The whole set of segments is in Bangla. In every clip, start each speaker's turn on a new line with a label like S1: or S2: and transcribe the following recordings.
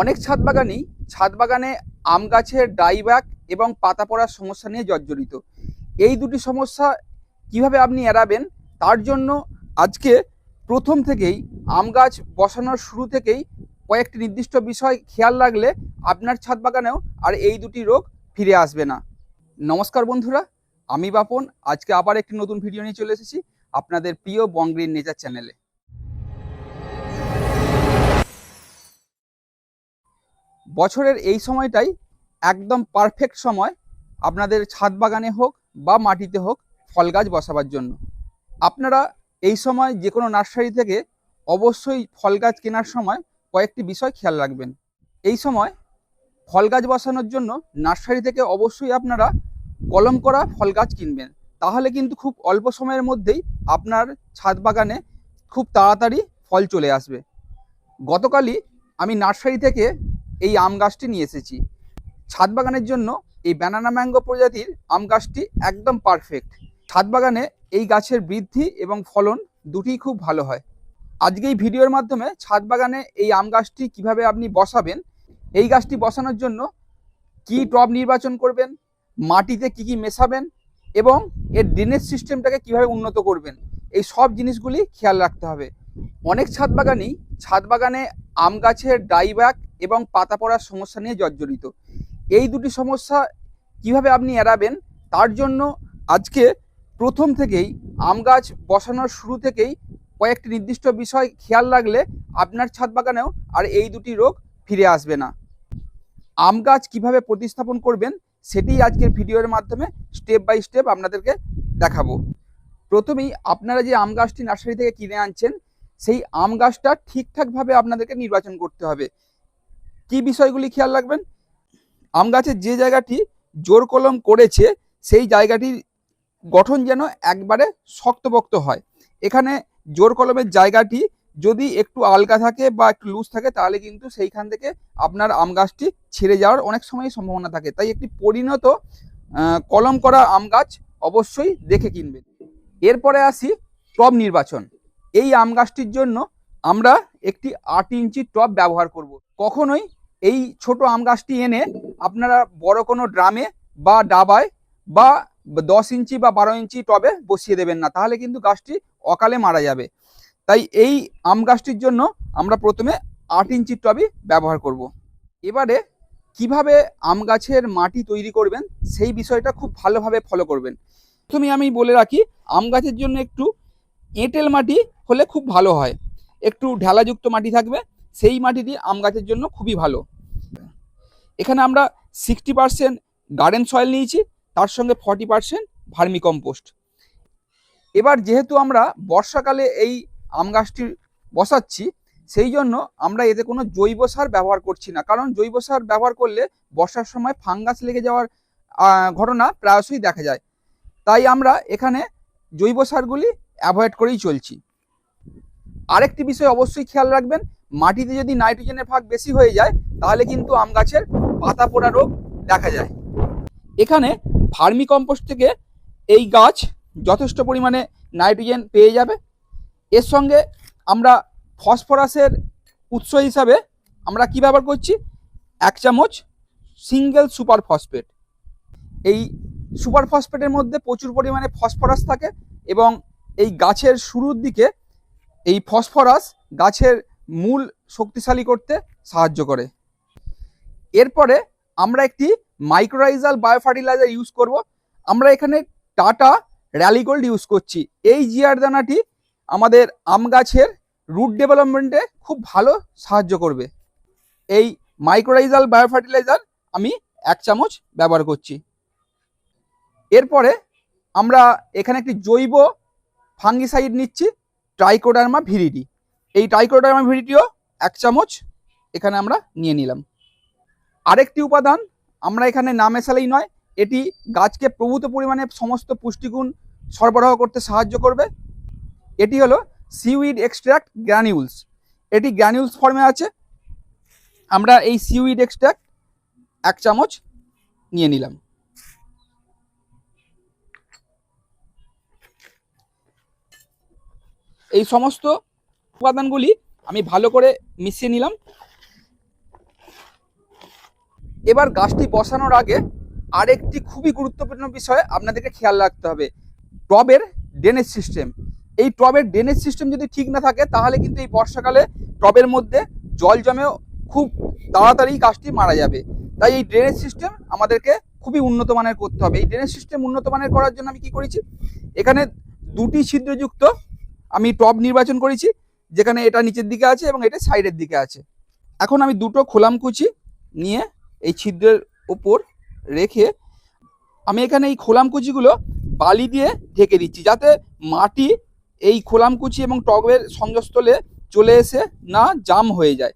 S1: অনেক ছাদ বাগানই ছাদ বাগানে আম গাছের ডাইব্যাক এবং পাতা পড়ার সমস্যা নিয়ে জর্জরিত। এই দুটি সমস্যা কীভাবে আপনি এড়াবেন, তার জন্য আজকে প্রথম থেকেই আম গাছ বসানোর শুরু থেকেই কয়েকটি নির্দিষ্ট বিষয় খেয়াল রাখলে আপনার ছাদ বাগানেও আর এই দুটি রোগ ফিরে আসবে না। নমস্কার বন্ধুরা, আমি বাপন, আজকে আবার একটি নতুন ভিডিও নিয়ে চলে এসেছি আপনাদের প্রিয় বঙ্গ্রিন নেচার চ্যানেলে। বছরের এই সময়টাই একদম পারফেক্ট সময় আপনাদের ছাদ বাগানে হোক বা মাটিতে হোক ফল গাছ বসাবার জন্য। আপনারা এই সময় যে কোনো নার্সারি থেকে অবশ্যই ফল গাছ কেনার সময় কয়েকটি বিষয় খেয়াল রাখবেন। এই সময় ফল গাছ বসানোর জন্য নার্সারি থেকে অবশ্যই আপনারা কলম করা ফল গাছ কিনবেন। তাহলে কিন্তু খুব অল্প সময়ের মধ্যেই আপনার ছাদ বাগানে খুব তাড়াতাড়ি ফল চলে আসবে। গতকালই আমি নার্সারি থেকে এই আম গাছটি নিয়ে এসেছি। ছাদ বাগানের জন্য এই ব্যানানা ম্যাঙ্গো প্রজাতির আম গাছটি একদম পারফেক্ট ছাদ বাগানে এই গাছের বৃদ্ধি এবং ফলন দুটিই খুব ভালো হয়। আজকে এই ভিডিওর মাধ্যমে ছাদ বাগানে এই আম গাছটি কীভাবে আপনি বসাবেন, এই গাছটি বসানোর জন্য কি টব নির্বাচন করবেন, মাটিতে কি কি মেশাবেন এবং এর ড্রেনেজ সিস্টেমটাকে কীভাবে উন্নত করবেন, এই সব জিনিসগুলি খেয়াল রাখতে হবে। অনেক ছাদ বাগানই ছাদ বাগানে আম গাছের ডাইব্যাক এবং পাতা পড়ার সমস্যা নিয়ে জর্জরিত। এই দুটি সমস্যা কীভাবে আপনি এড়াবেন, তার জন্য আজকে প্রথম থেকেই আম গাছ বসানোর শুরু থেকেই কয়েকটি নির্দিষ্ট বিষয় খেয়াল রাখলে আপনার ছাদ বাগানেও আর এই দুটি রোগ ফিরে আসবে না। আম গাছ কীভাবে প্রতিস্থাপন করবেন সেটি আজকের ভিডিওর মাধ্যমে স্টেপ বাই স্টেপ আপনাদেরকে দেখাবো। প্রথমেই আপনারা যে আম গাছটি নার্সারি থেকে কিনে আনছেন, সেই আম গাছটা ঠিকঠাকভাবে আপনাদেরকে নির্বাচন করতে হবে। কি বিষয়গুলি খেয়াল রাখবেন? আম গাছের যে জায়গাটি জোর কলম করেছে, সেই জায়গাটির গঠন যেন একবারে শক্তপোক্ত হয়। এখানে জোর কলমের জায়গাটি যদি একটু আলগা থাকে বা একটু লুজ থাকে, তাহলে কিন্তু সেইখান থেকে আপনার আম গাছটি ছেড়ে যাওয়ার অনেক সময় সম্ভাবনা থাকে। তাই একটি পরিণত কলম করা আম গাছ অবশ্যই দেখে কিনবেন। এরপরে আসি টব নির্বাচন। এই আম গাছটির জন্য আমরা একটি আট ইঞ্চি টব ব্যবহার করব। কখনোই এই ছোট আম গাছটি এনে আপনারা বড় কোনো ড্রামে বা ডাবায় বা দশ ইঞ্চি বা বারো ইঞ্চি টবে বসিয়ে দেবেন না। তাহলে কিন্তু গাছটি অকালে মারা যাবে। তাই এই আম গাছটির জন্য আমরা প্রথমে আট ইঞ্চি টবই ব্যবহার করব। এবারে কীভাবে আম গাছের মাটি তৈরি করবেন সেই বিষয়টা খুব ভালোভাবে ফলো করবেন। প্রথমে আমি বলে রাখি, আম গাছের জন্য একটু এঁটেল মাটি হলে খুব ভালো হয়। একটু ঢেলাযুক্ত মাটি থাকবে, সেই মাটিটি আম গাছের জন্য খুবই ভালো। এখানে আমরা সিক্সটি পার্সেন্ট গার্ডেন সয়েল নিয়েছি, তার সঙ্গে ফর্টি পার্সেন্ট ভার্মি কম্পোস্ট এবার যেহেতু আমরা বর্ষাকালে এই আম গাছটি বসাচ্ছি, সেই জন্য আমরা এতে কোনো জৈব সার ব্যবহার করছি না। কারণ জৈব সার ব্যবহার করলে বর্ষার সময় ফাঙ্গাস লেগে যাওয়ার ঘটনা প্রায়শই দেখা যায়। তাই আমরা এখানে জৈব সারগুলি অ্যাভয়েড করেই চলছি। আরেকটি বিষয় অবশ্যই খেয়াল রাখবেন, মাটিতে যদি নাইট্রোজেনের ভাগ বেশি হয়ে যায়, তাহলে কিন্তু আম গাছের পাতা পোড়া রোগ দেখা যায়। এখানে ভার্মি কম্পোস্ট থেকে এই গাছ যথেষ্ট পরিমাণে নাইট্রোজেন পেয়ে যাবে। এর সঙ্গে আমরা ফসফরাসের উৎস হিসাবে আমরা কি ব্যবহার করছি? এক চামচ সিঙ্গেল সুপার ফসফেট। এই সুপার ফসফেটের মধ্যে প্রচুর পরিমাণে ফসফরাস থাকে এবং এই গাছের শুরুর দিকে এই ফসফরাস গাছের মূল শক্তিশালী করতে সাহায্য করে। এরপরে আমরা একটি মাইক্রোরাইজাল বায়োফার্টিলাইজার ইউজ করব। আমরা এখানে টাটা র্যালিগোল্ড ইউজ করছি। এই জিআর দানাটি আমাদের আম গাছের রুট ডেভেলপমেন্টে খুব ভালো সাহায্য করবে। এই মাইক্রোরাইজাল বায়োফার্টিলাইজার আমি এক চামচ ব্যবহার করছি। এরপরে আমরা এখানে একটি জৈব ফাঙ্গিসাইড নিচ্ছি ট্রাইকোডার্মা ভিরিডি এই ট্রাইকোডার্মা ভিরিডিও এক চামচ এখানে আমরা নিয়ে নিলাম। আরেকটি উপাদান, আমরা এখানে না মেশালেই নয়, এটি গাছকে প্রভূত পরিমাণে সমস্ত পুষ্টিগুণ সরবরাহ করতে সাহায্য করবে। এটি হলো সিউইড এক্সট্র্যাক্ট গ্র্যানিউলস এটি গ্র্যানিউলস ফর্মে আছে। আমরা এই সিউইড এক্সট্র্যাক্ট এক চামচ নিয়ে নিলাম। এই সমস্ত উপাদানগুলি আমি ভালো করে মিশিয়ে নিলাম। এবার গাছটি বসানোর আগে আরেকটি খুবই গুরুত্বপূর্ণ বিষয় আপনাদেরকে খেয়াল রাখতে হবে। টবের ড্রেনেজ সিস্টেম এই টবের ড্রেনেজ সিস্টেম যদি ঠিক না থাকে, তাহলে কিন্তু এই বর্ষাকালে টবের মধ্যে জল জমে খুব তাড়াতাড়ি গাছটি মারা যাবে। তাই এই ড্রেনেজ সিস্টেম আমাদেরকে খুবই উন্নত মানের করতে হবে। এই ড্রেনেজ সিস্টেম উন্নত মানের করার জন্য আমি কি করেছি? এখানে দুটি ছিদ্রযুক্ত আমি টব নির্বাচন করেছি, যেখানে এটা নিচের দিকে আছে এবং এটা সাইডের দিকে আছে। এখন আমি দুটো খোলামকুচি নিয়ে এই ছিদ্রের ওপর রেখে আমি এখানে এই খোলামকুচিগুলো বালি দিয়ে ঢেকে দিচ্ছি যাতে মাটি এই খোলামকুচি এবং টবের সংযোগস্থলে চলে এসে না জাম হয়ে যায়।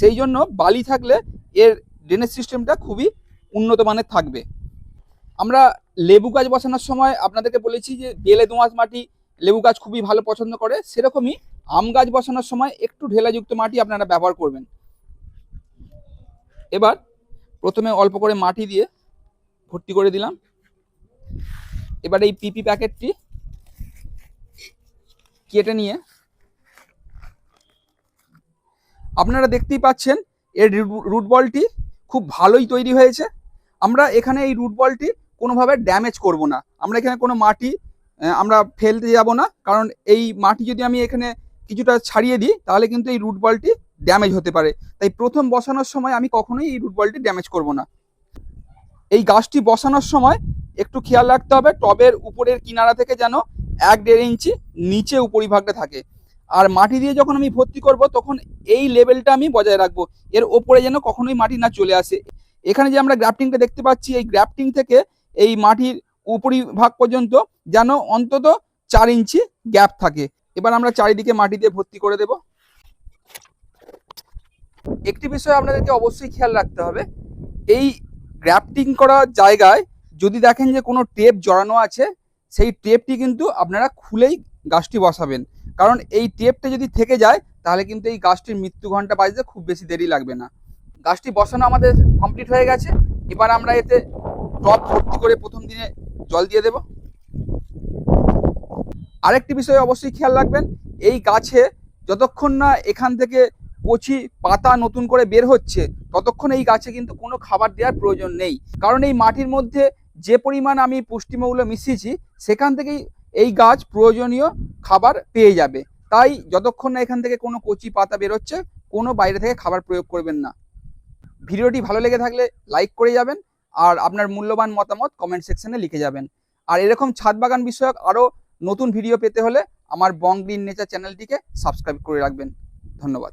S1: সেই জন্য বালি থাকলে এর ড্রেনেজ সিস্টেমটা খুবই উন্নত মানের থাকবে। আমরা লেবু গাছ বসানোর সময় আপনাদেরকে বলেছি যে বেলে দোঁয়াশ মাটি লেবু গাছ খুবই ভালো পছন্দ করে, সেরকমই আম গাছ বসানোর সময় একটু ঢেলাযুক্ত মাটি আপনারা ব্যবহার করবেন। এবার প্রথমে অল্প করে মাটি দিয়ে ভর্তি করে দিলাম। এবার এই পিপি প্যাকেটটি কেটে নিয়ে আপনারা দেখতেই পাচ্ছেন, এর রুট বলটি খুব ভালোই তৈরি হয়েছে। আমরা এখানে এই রুট বলটি কোনোভাবে ড্যামেজ করব না। আমরা এখানে কোনো মাটি আমরা ফেলতে যাব না। কারণ এই মাটি যদি আমি এখানে কিছুটা ছাড়িয়ে দিই, তাহলে কিন্তু এই রুট বলটি ড্যামেজ হতে পারে। তাই প্রথম বসানোর সময় আমি কখনোই এই রুট বলটি ড্যামেজ করব না। এই গাছটি বসানোর সময় একটু খেয়াল রাখতে হবে, টবের উপরের কিনারা থেকে যেন এক দেড় ইঞ্চি নিচে উপরিভাগটা থাকে। আর মাটি দিয়ে যখন আমি ভর্তি করব, তখন এই লেভেলটা আমি বজায় রাখব। এর ওপরে যেন কখনোই মাটি না চলে আসে। এখানে যে আমরা গ্রাফটিংটা দেখতে পাচ্ছি, এই গ্রাফটিং থেকে এই মাটির উপরিভাগ পর্যন্ত যেন অন্তত চার ইঞ্চি গ্যাপ থাকে। এবার আমরা চারিদিকে মাটি দিয়ে ভর্তি করে দেব। একটি বিষয় আপনাদেরকে অবশ্যই খেয়াল রাখতে হবে, এই গ্রাফটিং করা জায়গায় যদি দেখেন যে কোনো টেপ জড়ানো আছে, সেই টেপটি কিন্তু আপনারা খুলেই গাছটি বসাবেন। কারণ এই টেপটা যদি থেকে যায়, তাহলে কিন্তু এই গাছটির মৃত্যু ঘণ্টা বাজতে খুব বেশি দেরি লাগবে না। গাছটি বসানো আমাদের কমপ্লিট হয়ে গেছে। এবার আমরা এতে টপ ভর্তি করে প্রথম দিনে জল দিয়ে দেব। আরেকটি বিষয় অবশ্যই খেয়াল রাখবেন, এই গাছে যতক্ষণ না এখান থেকে কচি পাতা নতুন করে বের হচ্ছে, ততক্ষণ এই গাছে কিন্তু কোনো খাবার দেওয়ার প্রয়োজন নেই। কারণ এই মাটির মধ্যে যে পরিমাণ আমি পুষ্টিমৌল মিশিয়েছি, সেখান থেকেই এই গাছ প্রয়োজনীয় খাবার পেয়ে যাবে। তাই যতক্ষণ না এখান থেকে কোনো কচি পাতা বেরোচ্ছে কোনো বাইরে থেকে খাবার প্রয়োগ করবেন না। ভিডিওটি ভালো লেগে থাকলে লাইক করে যাবেন আর আপনার মূল্যবান মতামত কমেন্ট সেকশনে লিখে যাবেন। আর এরকম ছাদ বাগান বিষয়ক আরও নতুন ভিডিও পেতে হলে আমার বং গ্রিন নেচার চ্যানেলটিকে সাবস্ক্রাইব করে রাখবেন। ধন্যবাদ।